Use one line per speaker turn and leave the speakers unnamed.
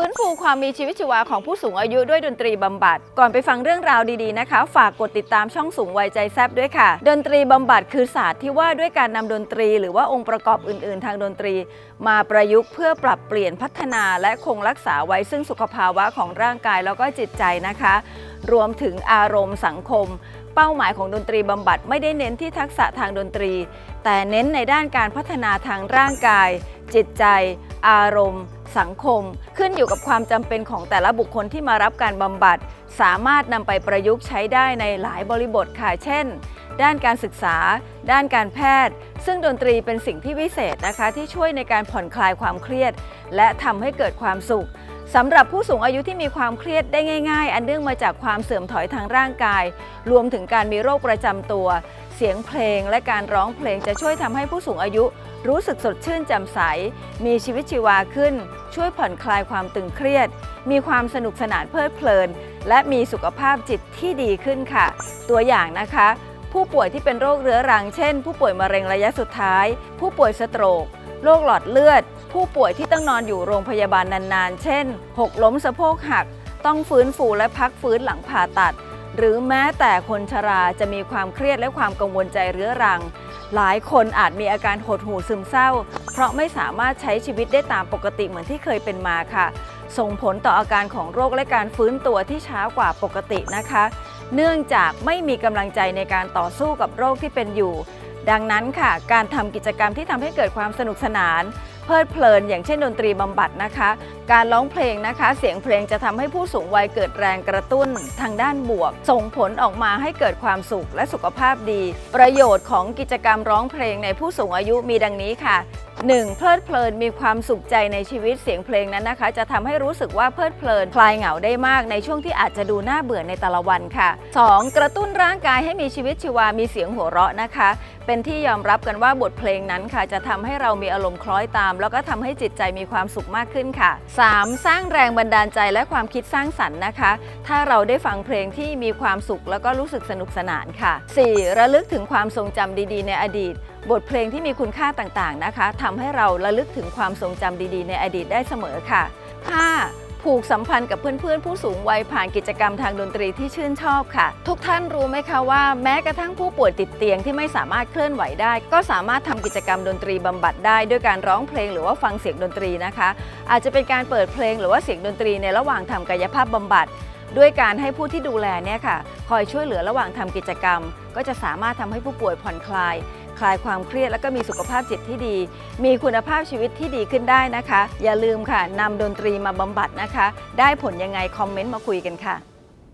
ฟื้นฟูความมีชีวิตชีวาของผู้สูงอายุด้วยดนตรีบำบัด ก่อนไปฟังเรื่องราวดีๆนะคะ ฝากกดติดตามช่องสูงวัยใจแซบด้วยค่ะ ดนตรีบำบัดคือศาสตร์ที่ว่าด้วยการนำดนตรี หรือว่าองค์ประกอบอื่น ๆ ทางดนตรี มาประยุกต์เพื่อปรับเปลี่ยนพัฒนาและคงรักษาไว้ซึ่งสุขภาวะของร่างกายแล้วก็จิตใจนะคะ รวมถึงอารมณ์สังคม เป้าหมายของดนตรีบำบัดไม่ได้เน้นที่ทักษะทางดนตรี แต่เน้นในด้านการพัฒนาทางร่างกาย จิตใจ อารมณ์ สังคม ขึ้นอยู่กับความจำเป็นของแต่ละบุคคลที่มารับการบำบัด สามารถนำไปประยุกต์ใช้ได้ในหลายบริบทค่ะเช่น ด้านการศึกษา ด้านการแพทย์ ซึ่งดนตรีเป็นสิ่งที่วิเศษนะคะ ที่ช่วยในการผ่อนคลายความเครียด และทำให้เกิดความสุข สำหรับผู้สูงอายุที่มีความเครียดได้ง่าย ๆ อันเนื่องมาจากความเสื่อมถอยทางร่างกาย รวมถึงการมีโรคประจำตัว เสียงเพลงและการร้องเพลงจะช่วยทำให้ผู้สูงอายุ รู้สึกสดชื่นแจ่มใส มีชีวิตชีวาขึ้น ช่วยผ่อนคลายความตึงเครียด มีความสนุกสนานเพลิดเพลิน และมีสุขภาพจิตที่ดีขึ้นค่ะ ตัวอย่างนะคะ ผู้ป่วยที่เป็นโรคเรื้อรัง เช่น ผู้ป่วยมะเร็งระยะสุดท้าย ผู้ป่วยสโตรก โรคหลอดเลือด ผู้ป่วยที่ต้องนอนอยู่โรงพยาบาลนานๆ เช่น หกล้มสะโพกหัก ต้องฟื้นฟูและพักฟื้นหลังผ่าตัด หรือแม้แต่คนชราจะมีความเครียดและความกังวลใจเรื้อรัง หลายคนอาจมีอาการหดหู่ซึมเศร้า เพราะไม่สามารถใช้ชีวิตได้ตามปกติเหมือนที่เคยเป็นมาค่ะ ส่งผลต่ออาการของโรคและการฟื้นตัวที่ช้ากว่าปกตินะคะ เนื่องจากไม่มีกำลังใจในการต่อสู้กับโรคที่เป็นอยู่ ดังนั้นค่ะ การทำกิจกรรมที่ทำให้เกิดความสนุกสนาน เพลิดเพลิน อย่างเช่นดนตรีบำบัดนะคะ การร้องเพลงนะคะ เสียงเพลงจะทำให้ผู้สูงวัยเกิดแรงกระตุ้นทางด้านบวก ส่งผลออกมาให้เกิดความสุขและสุขภาพดี ประโยชน์ของกิจกรรมร้องเพลงในผู้สูงอายุมีดังนี้ค่ะ 1. เพลิดเพลินมีความสุขใจในชีวิตเสียงเพลงนั้นนะคะ จะทำให้รู้สึกว่าเพลิดเพลินคลายเหงาได้มากในช่วงที่อาจจะดูน่าเบื่อในแต่ละวันค่ะ 2. กระตุ้นร่างกายให้มีชีวิตชีวามีเสียงหัวเราะนะคะ เป็นที่ยอมรับกันว่าบทเพลงนั้นค่ะ จะทำให้เรามีอารมณ์คล้อยตาม แล้วก็ทำให้จิตใจมีความสุขมากขึ้นค่ะ 3. สร้างแรงบันดาลใจและความคิดสร้างสรรค์นะคะ ถ้าเราได้ฟังเพลงที่มีความสุขแล้วก็รู้สึกสนุกสนานค่ะ 4. ระลึกถึงความทรงจำดี ๆ ในอดีต บทเพลงที่มีคุณค่าต่างๆนะคะทำให้เราระลึกถึงความทรงจำดีๆ ในอดีตได้เสมอค่ะ 5. ผูกสัมพันธ์กับเพื่อนๆ ผู้สูงวัยผ่านกิจกรรมทางดนตรีที่ชื่นชอบค่ะ ทุกท่านรู้ไหมคะว่าแม้กระทั่งผู้ป่วยติดเตียงที่ไม่สามารถเคลื่อนไหวได้ ก็สามารถทำกิจกรรมดนตรีบำบัดได้ ด้วยการร้องเพลงหรือว่าฟังเสียงดนตรีนะคะ อาจจะเป็นการเปิดเพลงหรือว่าเสียงดนตรีในระหว่างทำกายภาพบำบัด ด้วยการให้ผู้ที่ดูแลเนี่ยค่ะ คอยช่วยเหลือระหว่างทำกิจกรรม ก็จะสามารถทำให้ผู้ป่วยผ่อนคลาย คลายความเครียด แล้วก็มีสุขภาพจิตที่ดี มีคุณภาพชีวิตที่ดีขึ้นได้นะคะ อย่าลืมค่ะนำดนตรีมาบำบัดนะคะ ได้ผลยังไงคอมเมนต์มาคุยกันค่ะ